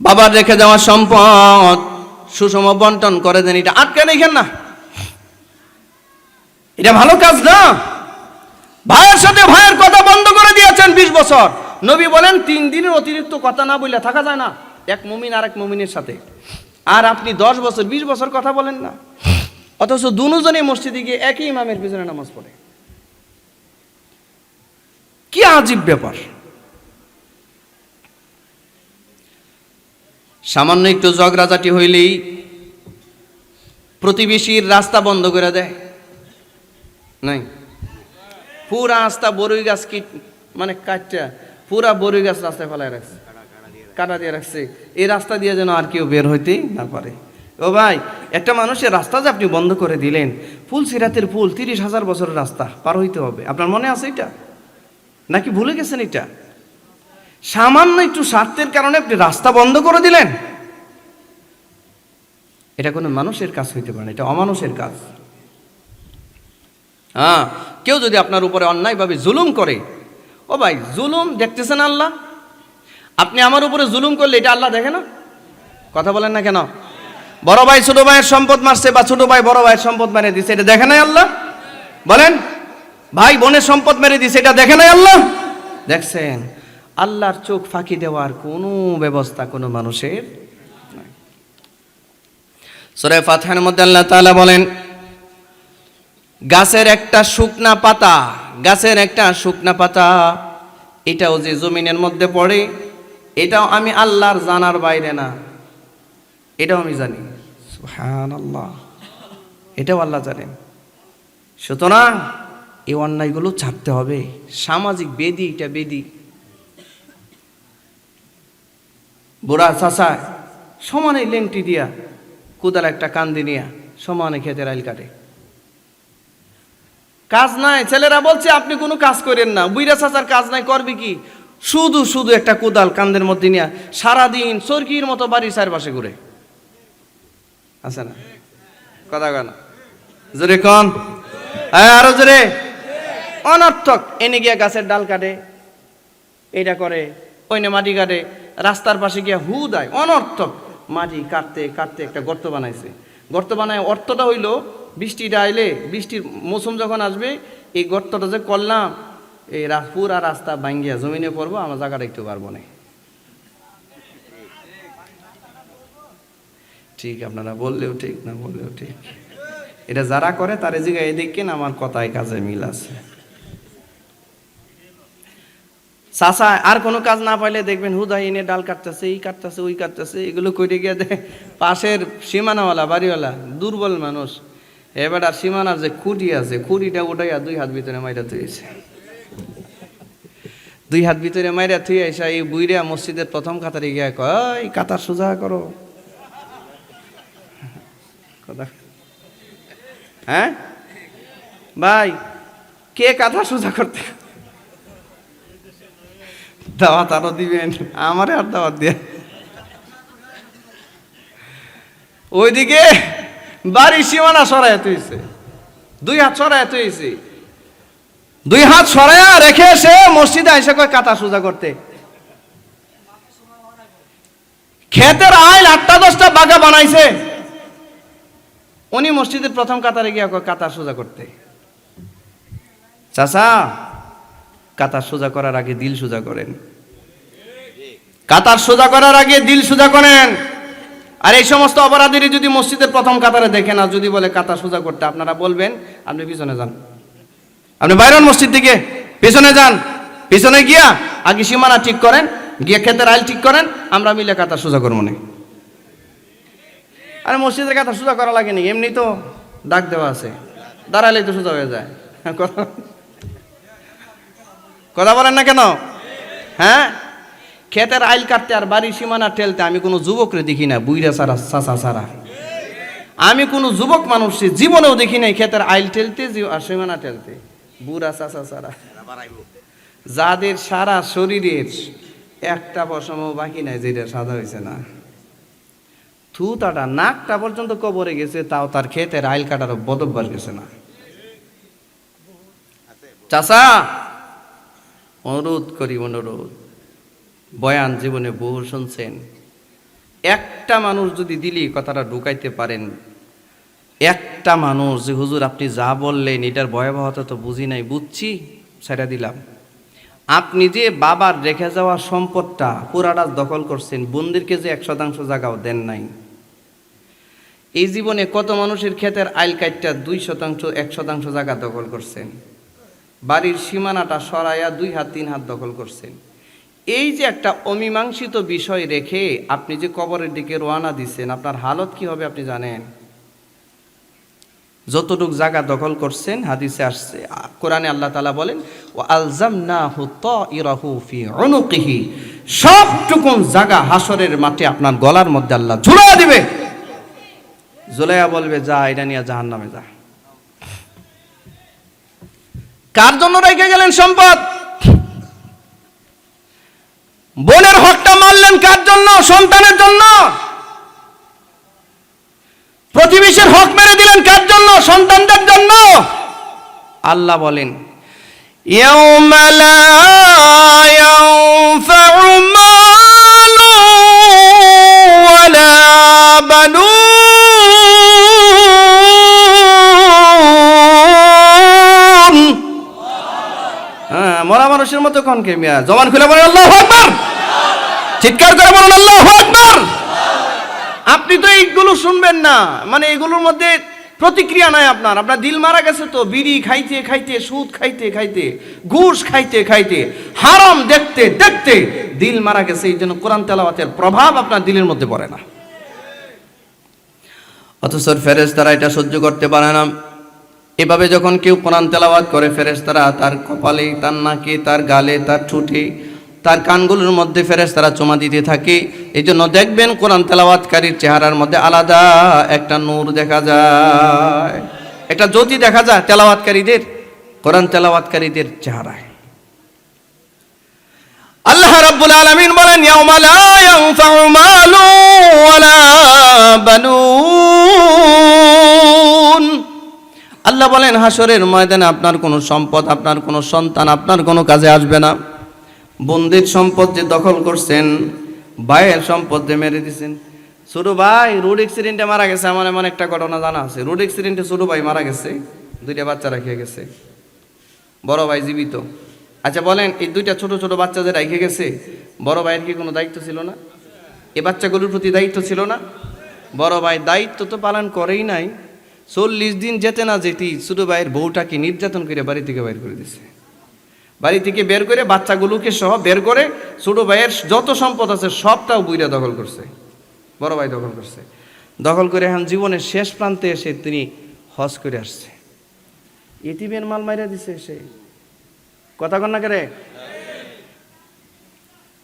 বাবার রেখে দেওয়া সম্পদ, সুষম বন্টন করে দেন, এটা আটকে রেখেন না। এটা ভালো কাজ না। ভাইয়ের সাথে ভাইয়ের কথা বন্ধ করে দিয়েছেন বিশ বছর। নবী বলেন, তিন দিনের অতিরিক্ত কথা না বললে থাকা যায় না। এক মুমিন আর এক মুমিনের সাথে। আর আপনি দশ বছর, বিশ বছর কথা বলেন না। অথচ দুজনে মসজিদে গিয়ে একই ইমামের পিছনে নামাজ পড়ে। কি আজীব ব্যাপার। সামান্য একটু ঝগড়াঝাটি হইলেই প্রতিবেশীর রাস্তা বন্ধ করে দেয়। নাই? পুরা রাস্তা বরুই গাছ কি মানে কাটটা পুরা বরুই গাছ রাস্তায় ফেলায় রাখছে। কাটা দিয়ে রাখছে। এই রাস্তা দিয়ে যেন আর কেউ বের হইতেই না পারে। ও ভাই, একটা মানুষের রাস্তা যে আপনি বন্ধ করে দিলেন, ফুল সিরাতের ফুল, তিরিশ হাজার বছরের রাস্তা, পার হইতে হবে। আপনার মনে আছে এটা? নাকি ভুলে গেছেন এটা? সামান্য একটু স্বার্থের কারণে আপনি রাস্তা বন্ধ করে দিলেন। এটা কোনো মানুষের কাজ হইতে পারে না, এটা অমানুষের কাজ। হ্যাঁ কেউ যদি আপনার উপরে অন্যায়ভাবে জুলুম করে, ও ভাই, জুলুম দেখতেছেন আল্লাহ? আপনি আমার উপরে জুলুম করলে এটা আল্লাহ দেখে না? কথা বলেন না কেন? বড় ভাই, ছোট ভাইয়ের সম্পদ মারছে বা ছোট ভাই বড় ভাইয়ের সম্পদ মেরে দিছে, এটা দেখে নাই আল্লাহ? বলেন, ভাই, বোনের সম্পদ মেরে দিছে, এটা দেখে নাই আল্লাহ? দেখছেন। আল্লাহর চোখ ফাঁকি দেওয়ার কোনো ব্যবস্থা কোনো মানুষের সুরে ফাতহার মধ্যে আল্লাহ তাআলা বলেন, গাছের একটা শুকনা পাতা, গাছের একটা শুকনা পাতা, এটাও যে জমিনের মধ্যে পড়ে, এটাও আমি আল্লাহর জানার বাইরে না। এটাও আমি জানি। সুবহানাল্লাহ। এটাও আল্লাহ জানেন। সুতরাং এই অন্যায়গুলো ছাড়তে হবে। সামাজিক বেদি, এটা বেদি। বুড়া চাষা সমানে লেংটি দিয়া, কুদাল একটা কান্দি নিয়া, সমানে খেতে রাইল কাটে। কাজ নাই, ছেলেরা বলছে, আপনি কোনো কাজ করেন না। বুইরা চাচার কাজ নাই, করবে কি? শুধু শুধু একটা কোদাল কান্দের মধ্যে নিয়ে, সারাদিন চরকির মতো বাড়ির চারপাশে ঘুরে। আছে না? কথা কয় না? জোরে কন। হ্যাঁ আরও জোরে। অনর্থক, এনে গিয়া গাছের ডাল কাটে এটা করে, ওইনে মাটি কাটে রাস্তার পাশে গিয়া হু দেয়, অনর্থক। মাটি কাটতে কাটতে একটা গর্ত বানাইছে। গর্ত বানায় অর্থটা হইল, বৃষ্টিটা আইলে, বৃষ্টির মৌসুম যখন আসবে, এই গর্তটা যে করলাম, এই পুরা রাস্তা ভাঙ্গিয়া জমিনে পড়ব, আমার জায়গাটা একটু পারব না। ঠিক, আপনারা বললেও ঠিক, না বললেও ঠিক। এটা যারা করে, তার জিগা এদিকে না আমার কথায় কাজে মিল আছে। চাষা আর কোনো কাজ না পাইলে দেখবেন হুদাই এনে ডাল কাটতেছে এই কাটতেছে, ওই কাটতেছে, এগুলো কইতে গিয়ে দেয় পাশের সীমানাওয়ালা, বাড়িওয়ালা, দুর্বল মানুষ। এবার আর সীমানার যে খুঁটি আছে, খুঁটিটা উঠাইয়া দুই হাত ভিতরে মাইরা থুয়েছে দুই হাত ভিতরে মাইরা থুই আইসা এই বুইরা মসজিদের প্রথম কাতারে গিয়া কয় কাতার সোজা করো। কথা। হ্যাঁ? ভাই, কে কাঁথা সোজা করতে? দাওয়াত আরও দিবেন, আমারে আর দাওয়াত দিয়ে ওইদিকে বাড়ি সীমানা সরাই তুইছে। দুই হাত সরাই তুইছে। দুই হাত সরাইয়া রেখে এসে মসজিদে এসে কয় কাতা সোজা করতে। ক্ষেতের আইল আটটা দশটা বাগা বানাইছে। উনি মসজিদের প্রথম কাতারে গিয়া কয় কাতার সোজা করতে। চাচা কাতার সোজা করার আগে দিল সোজা করেন। কাতার সোজা করার আগে দিল সোজা করেন। আর এই সমস্ত অপরাধীরা যদি মসজিদের প্রথম কাতারে দেখেন আর যদি বলে কাতার সোজা করতে, আপনারা বলবেন, আপনি পিছনে যান। আপনি বাইরন মসজিদ দিকে পিছনে যান। পিছনে গিয়া আগে সীমানা ঠিক করেন, গিয়া ক্ষেতের আইল ঠিক করেন, আমরা মিলে কাতার সোজা করব না। আরে মসজিদের কাতার সোজা করা লাগেনি এমনি তো ডাক দেওয়া আছে। দাঁড়ালেই তো সোজা হয়ে যায়। কথা কথা বলেন না কেন? হ্যাঁ? ক্ষেতের আইল কাটতে আর বাড়ির সীমানা ঠেলতে আমি কোনো যুবকরে দেখি না বুইরা সারা চাচা সারা আমি কোনো যুবক মানুষ জীবনেও দেখি নাই ক্ষেতের আইল ঠেলতে আর সীমানা ঠেলতে। বুড়া চাচা সারা যাদের সারা শরীরের একটা পশম বাকি নাই, যেটা সাদা হয়েছে না। থুতাটা নাকটা পর্যন্ত কবরে গেছে, তাও তার ক্ষেতের আইল কাটার বদব্বার গেছে না। চাচা! অনুরোধ করি, অনুরোধ। বয়ান জীবনে বহু শুনছেন। একটা মানুষ যদি দিলি কথাটা ঢুকাইতে পারেন। একটা মানুষ যে, হুজুর, আপনি যা বললেন, এটার ভয়াবহতা তো বুঝি নাই, বুঝছি সেটা দিলাম। আপনি যে বাবার রেখে যাওয়া সম্পদটা পুরাটা দখল করছেন, বন্দিরকে যে এক শতাংশ জায়গাও দেন নাই। এই জীবনে কত মানুষের ক্ষেতের আইল কাইটটা দুই শতাংশ, এক শতাংশ জায়গা দখল করছেন। বাড়ির সীমানাটা সরাইয়া দুই হাত, তিন হাত দখল করছেন। এই যে একটা অমীমাংসিত বিষয় রেখে আপনি যে কবরের দিকে রোয়ানা দিচ্ছেন আপনার হালত কি হবে আপনি জানেন? যতটুক জায়গা দখল করছেন, হাদিসে আসছে, কোরআনে আল্লাহ তালা বলেন ও আলজাম না হু ত ইরাহু ফি অনুকিহি সবটুকুন জায়গা হাসরের মাঠে আপনার গলার মধ্যে আল্লাহ ঝুলা দিবে। জুলাইয়া বলবে, যা, এটা নিয়ে জাহান নামে যা। কার জন্য রেখে গেলেন সম্পদ বোনের হকটা মারলেন কার জন্য সন্তানের জন্য প্রতিবেশীর হক মেরে দিলেন কার জন্য সন্তানদের জন্য আল্লাহ বলেন يوم لا ينفع মানুষের মতো কন কে মিয়া? জবান খুলে বলেন, আল্লাহ আকবার! চিৎকার করে বলেন, আল্লাহ আকবার! আপনি তো এইগুলো শুনবেন না। মানে এগুলোর মধ্যে প্রতিক্রিয়া নাই আপনার। আপনার দিল মারা গেছে তো, বিড়ি খাইতে খাইতে, সুদ খাইতে খাইতে, ঘুষ খাইতে খাইতে, হারাম দেখতে দেখতে দিল মারা গেছে। এই জন্য কোরআন তেলাওয়াতের প্রভাব আপনার দিলের মধ্যে পড়ে না। অথচ ফেরেস তারা এটা সহ্য করতে পারে না। এভাবে যখন কেউ কোরআন তেলাওয়াত করে, ফেরেশতারা তার কপালে, তার নাকে, তার গালে, তার ঠুঁটে, তার কানগুলোর মধ্যে ফেরেশতারা চুমা দিতে থাকে। এই জন্য দেখবেন কোরআন তেলাওয়াতকারীর চেহারার মধ্যে আলাদা একটা নূর দেখা যায়। একটা জ্যোতি দেখা যায় তেলাওয়াতকারীদের, কোরআন তেলাওয়াতকারীদের চেহারায়। আল্লাহ রাব্বুল আলামিন বলেন, ইয়াউমা লা ইয়ানফাউ মালু ওয়ালা বানুন। আল্লাহ বলেন হাসরের ময়দানে আপনার কোনো সম্পদ, আপনার কোনো সন্তান, আপনার কোনো কাজে আসবে না। বন্দির সম্পদ যে দখল করছেন, ভাইয়ের সম্পদ যে মেরে দিছেন। ছোট ভাই, রোড অ্যাক্সিডেন্টে মারা গেছে, আমার এমন একটা ঘটনা জানা আছে। রোড অ্যাক্সিডেন্টে ছোট ভাই মারা গেছে, দুইটা বাচ্চা রেখে গেছে। বড় ভাই জীবিত। আচ্ছা বলেন, এই দুইটা ছোট ছোট বাচ্চা যে রেখে গেছে, বড় ভাইয়ের কি কোনো দায়িত্ব ছিল না? এ বাচ্চাগুলোর প্রতি দায়িত্ব ছিল না? বড় ভাই দায়িত্ব তো পালন করেই নাই। চল্লিশ দিন যেতে না যেতেই ছোট ভাইয়ের বউটাকে নির্যাতন করে বাড়ি থেকে বের করে দিছে বাড়ি থেকে বের করে বাচ্চাগুলোকে সহ বের করে ছোট ভাইয়ের যত সম্পদ আছে সবটাও বুইরা দখল করছে বড় ভাই দখল করছে দখল করে এখন জীবনের শেষ প্রান্তে এসে তিনি হজ করে আসছে এটিমের মাল মাইরা দিছে সে কথা কন না করে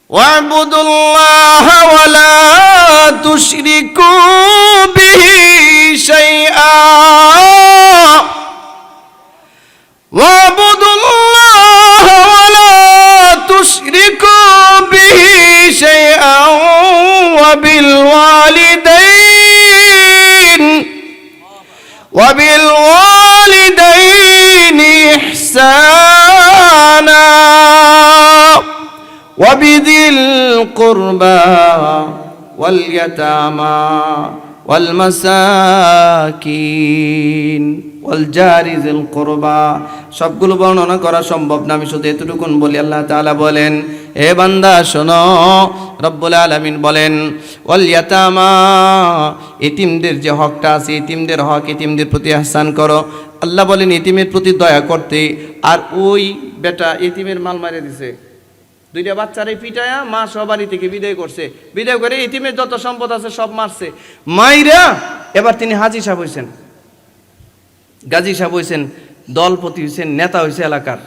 واعبدوا الله ولا تشركوا به شيئا. واعبدوا الله ولا تشركوا به شيئا وبالوالدين. وبالوالدين إحسانا. وبذي القربى واليتامى. সবগুলো বর্ণনা করা সম্ভব না, আমি শুধু এতটুকুন বলি। আল্লাহ তালা বলেন, হে বান্দা, শোন, রব্বুল আলমিন বলেন ওয়াল ইতিমদের যে হকটা আছে, ইতিমদের হক, ইতিমদের প্রতি আহসান করো। আল্লাহ বলেন, ইতিমের প্রতি দয়া করতে, আর ওই বেটা ইতিমের মাল মারে দিছে। দুইটা বাচ্চারে পিটায়া মা সবারই থেকে বিদায় করছে। বিদায় করে ইতিমের যত সম্পদ আছে সব মারছে। মাইরা এবার তিনি হাজি সাহেব হয়েছেন গাজী সাহেব হয়েছেন দলপতি হয়েছেন নেতা হয়েছে এলাকার।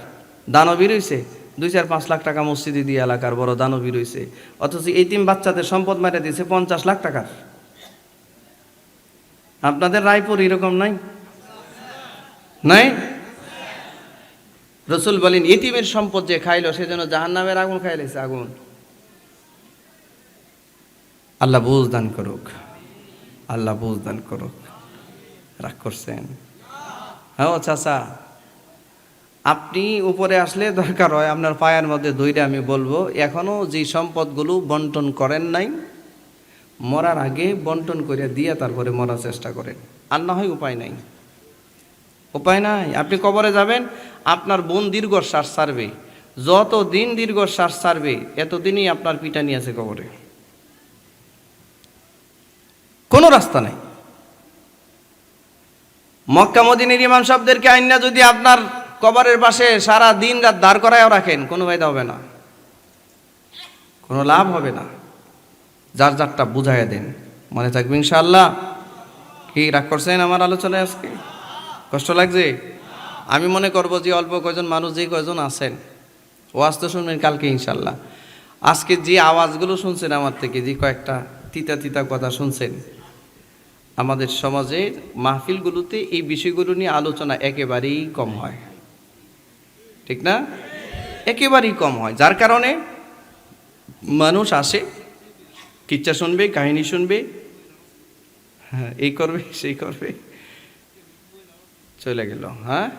দানবীর হয়েছে দুই চার পাঁচ লাখ টাকা মসজিদে দিয়ে এলাকার বড় দানবীর হয়েছে অথচ এই তিন বাচ্চাদের সম্পদ মারা দিয়েছে পঞ্চাশ লাখ টাকার। আপনাদের রায়পুর এরকম নাই? নাই? রসুল বলেন, এতিমের সম্পদ যে খাইলো সেজন্য জাহান নামের আগুন খাইলেছে আগুন। আল্লাহ বুঝ দান করুক। আল্লাহ বুঝ দান করুক। রাগ করছেন? হ্যাঁ চাচা। আপনি উপরে আসলে দরকার হয়, আপনার পায়ের মধ্যে ধৈর্য আমি বলব। এখনও যে সম্পদগুলো বন্টন করেন নাই, মরার আগে বন্টন করে দিয়ে তারপরে মরার চেষ্টা করেন। আর না হয় উপায় নাই। উপায় নাই। আপনি কবরে যাবেন আপনার বোন দীর্ঘশ্বাস সারবে যত দিন দীর্ঘশ্বাস সারবে এতদিনই আপনার পিটানি আছে কবরে। কোনো রাস্তা নাই। মক্কা মদিনের ইমাম সাহেবদেরকে আইনা যদি আপনার কবরের পাশে সারা দিন রাত দাঁড় করায়ও রাখেন, কোনো ফায়দা হবে না। কোনো লাভ হবে না। যার যারটা বুঝাইয়া দেন। মনে থাকবে ইনশাআল্লাহ। কি রাগ করছেন আমার আলোচনায় আজকে? কষ্ট লাগছে? আমি মনে করব যে অল্প কয়জন মানুষ, যে কয়জন আছেন, ওয়াজ তো শুনবেন কালকে ইনশাল্লাহ আজকে যে আওয়াজগুলো শুনছেন আমার থেকে, যে কয়েকটা তিতা তিতা কথা শুনছেন, আমাদের সমাজের মাহফিলগুলোতে এই বিষয়গুলো নিয়ে আলোচনা একেবারেই কম হয়। ঠিক না? একেবারেই কম হয়। যার কারণে মানুষ আসে, কিচ্ছা শুনবে, কাহিনী শুনবে হ্যাঁ এই করবে, সেই করবে, চলে গেল হ্যাঁ?